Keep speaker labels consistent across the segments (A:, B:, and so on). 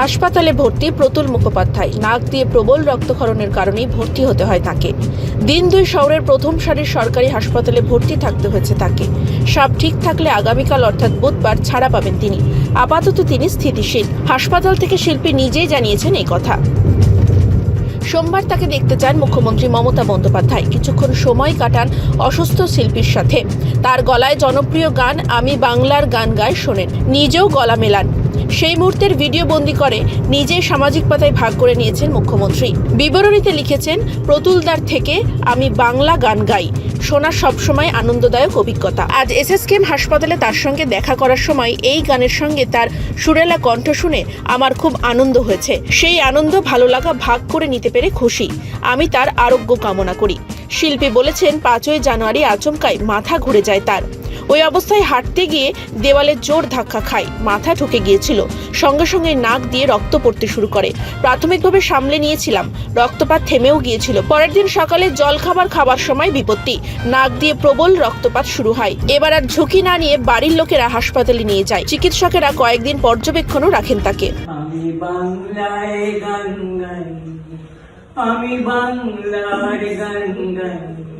A: হাসপাতালে ভর্তি প্রতুল মুখোপাধ্যায়। নাক দিয়ে প্রবল রক্তক্ষরণের কারণেই ভর্তি হতে হয় তাকে। দিন দুই শহরের প্রথম সারির সরকারি হাসপাতালে ভর্তি থাকতে হয়েছে তাকে। সব ঠিক থাকলে আগামীকাল অর্থাৎ বুধবার ছাড়া পাবেন তিনি। আপাতত তিনি স্থিতিশীল। হাসপাতাল থেকে শিল্পী নিজেই জানিয়েছেন এই কথা। সোমবার তাকে দেখতে চান মুখ্যমন্ত্রী মমতা বন্দ্যোপাধ্যায়। কিছুক্ষণ সময় কাটান অসুস্থ শিল্পীর সাথে। তার গলায় জনপ্রিয় গান আমি বাংলার গান গায় শোনেন। নিজেও গলা মেলান। সেই মুহূর্তের ভিডিও বন্দি করে নিজে সামাজিক পাতায় ভাগ করে নিয়েছেন মুখ্যমন্ত্রী। বিবরণীতে লিখেছেন, প্রতুলদার থেকে আমি বাংলা গান গাই। শোনা সবসময় আনন্দদায়ক অভিজ্ঞতা। আজ এস এস কেম হাসপাতালে তার সঙ্গে দেখা করার সময় এই গানের সঙ্গে তার সুরেলা কণ্ঠ শুনে আমার খুব আনন্দ হয়েছে। সেই আনন্দ, ভালো লাগা ভাগ করে নিতে পেরে খুশি। আমি তার আরোগ্য কামনা করি। শিল্পী বলেছেন, পাঁচই জানুয়ারি আচমকায় মাথা ঘুরে যায় তার। ওই অবস্থায় হাঁটতে গিয়ে দেওয়ালে জোর ধাক্কা খায়। মাথা ঢুকে গিয়েছিল। সঙ্গে সঙ্গে নাক দিয়ে রক্ত পড়তে শুরু করে। প্রাথমিকভাবে সামলে নিয়েছিলাম। রক্তপাত থেমেও গিয়েছিল। পরের দিন সকালে জল খাবার খাবার সময় বিপত্তি। নাক দিয়ে প্রবল রক্তপাত শুরু হয়। এবার আর ঝুঁকি না নিয়ে বাড়ির লোকেরা হাসপাতালে নিয়ে যায়। চিকিৎসকেরা কয়েকদিন পর্যবেক্ষণও রাখেন তাকে।
B: আমি বাংলায় গান গাই। আমি বাংলার গান গাই।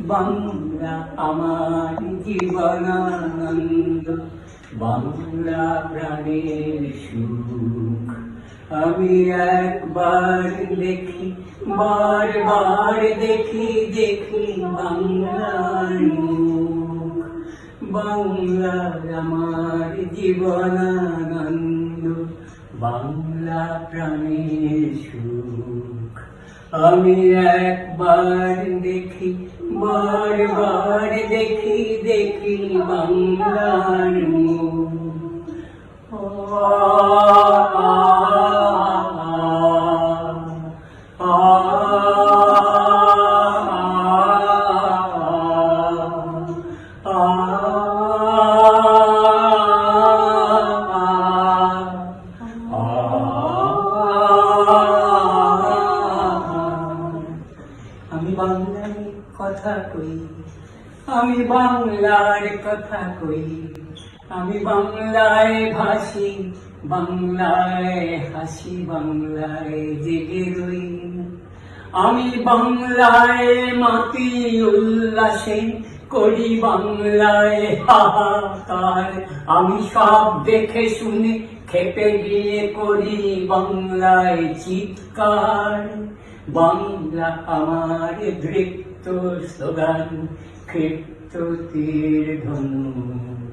B: বাংলা আমার জীবনানন্দ বাংলা প্রাণের সুখ। আমি একবার দেখি, বারবার দেখি দেখি বাংলার বাংলা আমার জীবনানন্দ বাংলা প্রাণের সুখ। আমি একবার দেখি বারবার দেখি দেখি বাংলার আমি বাংলায় কথা কই। আমি বাংলার কথা কই। আমি বাংলায় ভাসি, বাংলায় হাসি, বাংলায় জেগে রই। আমি বাংলায় মাতি উল্লাসে করি, বাংলায় হাহাকার। আমি সব দেখে শুনে খেপে গিয়ে করি, বাংলায় চিৎকার। বাংলা আমার দৃপ্ত স্লোগান ক্ষিপ্ত তীর ধনু।